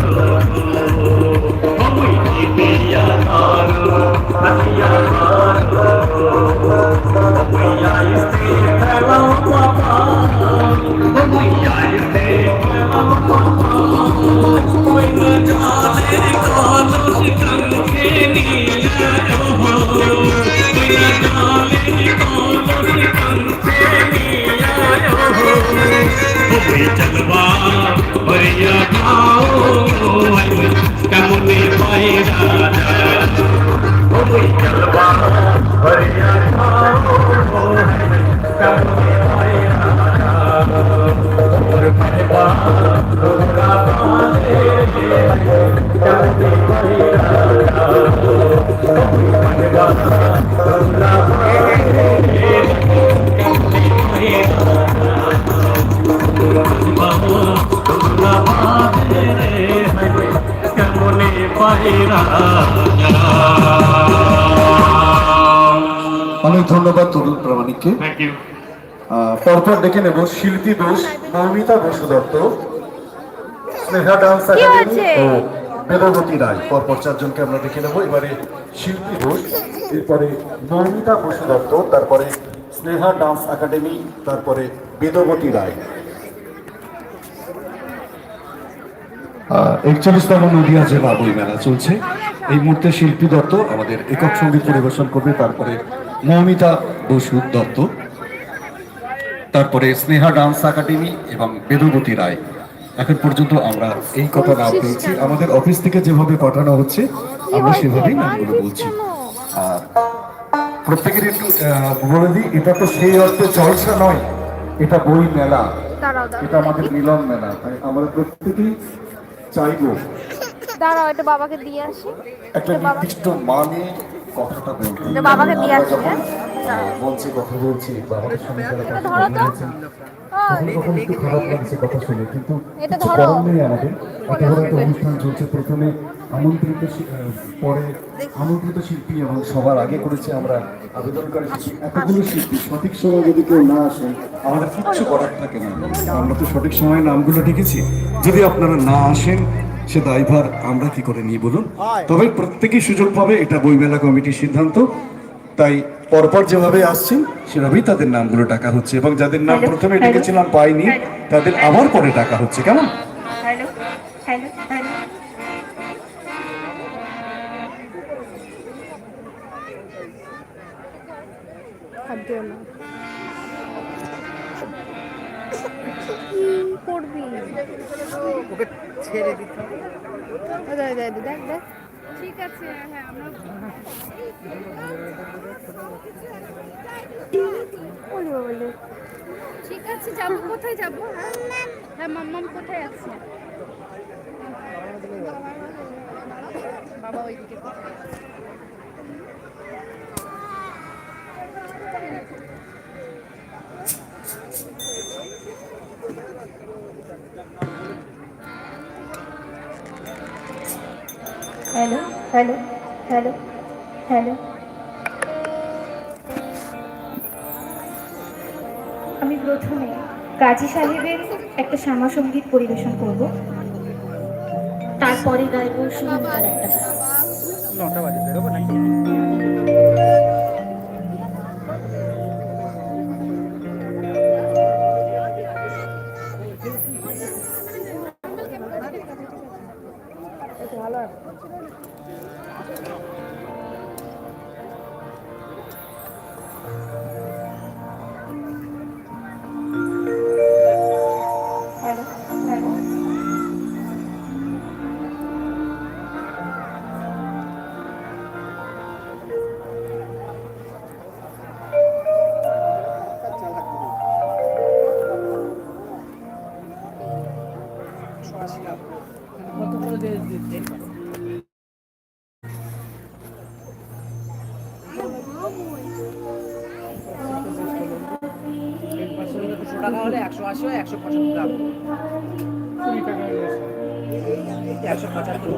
ঠিক আছে ছেড়ে আছে না করে দিচ্ছি চলবা হরিয়া খাও কেমনে পায়রা চলবা হরিয়া খাও কেমনে অনেক ধন্যবাদ তরুণ প্রামাণিককে। পরপর ডেকে নেব শিল্পী ঘোষ মৌমিতা বসু দত্ত স্নেহা ডান্স একাডেমি? ও বেদবতী রায়। পরপর চারজনকে আমরা ডেকে নেব। এবারে শিল্পী ঘোষ এরপরে মৌমিতা বসু দত্ত তারপরে স্নেহা ডান্স একাডেমি তারপরে বেদবতী রায়। একচল্লিশতম নদিয়া জেলা বই মেলা চলছে। এই মুহূর্তে শিল্পী দত্ত আমাদের একক সংগীত পরিবেশন করবে তারপরে মৌমিতা বসু দত্ত তারপরে স্নেহা ডান্স একাডেমি এবং বেদবতী রায়। এখন পর্যন্ত আমরা এই কথা নাম পেয়েছি আমাদের অফিস থেকে যেভাবে পাঠানো হচ্ছে আমরা সেভাবেই নামগুলো বলছি। আর প্রত্যেকের একটু বলে দিই এটা তো সেই অর্থে জলসা নয় এটা বই মেলা। এটা আমাদের মিলন মেলা তাই আমরা প্রত্যেকেই চাইব। দাঁড়াও এটা বাবাকে দিয়ে আসি। একটা নির্দিষ্ট মানে কথাটা বলতে বাবাকে দিয়ে হ্যাঁ? কথা বলছি কথা ধরো তো। তখন তখন একটু খারাপ লাগছে কথা শুনে কিন্তু। করার নেই আমাদের। একটা অনুষ্ঠান চলছে। প্রথমে আমন্ত্রিত পরে আমন্ত্রিত শিল্পী এবং সবার আগে করেছে আমরা আবেদনকারী শিল্পী। এতগুলো শিল্পী সঠিক সময় যদি কেউ না আসেন আমাদের কিচ্ছু করার থাকে না। আমরা তো সঠিক সময়ে নামগুলো ডেকেছি। যদি আপনারা না আসেন সে দায়ভার আমরা কি করে নিই বলুন? তবে প্রত্যেকেই সুযোগ পাবে এটা বইমেলা কমিটির সিদ্ধান্ত। তাই পরপর যেভাবে আসছেন সেভাবেই তাদের নামগুলো টাকা হচ্ছে এবং যাদের নাম প্রথমে ডেকেছিলাম পাইনি তাদের আবার পরে টাকা হচ্ছে কেমন? হ্যালো হ্যালো হ্যালো করবি? ওকে ছেড়ে দিতে দেখ দেখ দেখ দেখ। ঠিক আছে হ্যাঁ আমরা বলি বলি ঠিক আছে যাব কোথায় যাব? হ্যাঁ মাম্মাম কোথায় আছে? বাবা ওইদিকে কোথায় হ্যালো হ্যালো হ্যালো হ্যালো আমি প্রথমে কাজী সাহেবের একটা শ্যামা সংগীত পরিবেশন করব। তারপরে গাইব সুন্দর একটা। নটা বাজে, বেরোবো নাকি? হ্যালো দুশো টাকা হলে একশো আশি হয় একশো পঁচাত্তর। দাম একশো পঁচাত্তর।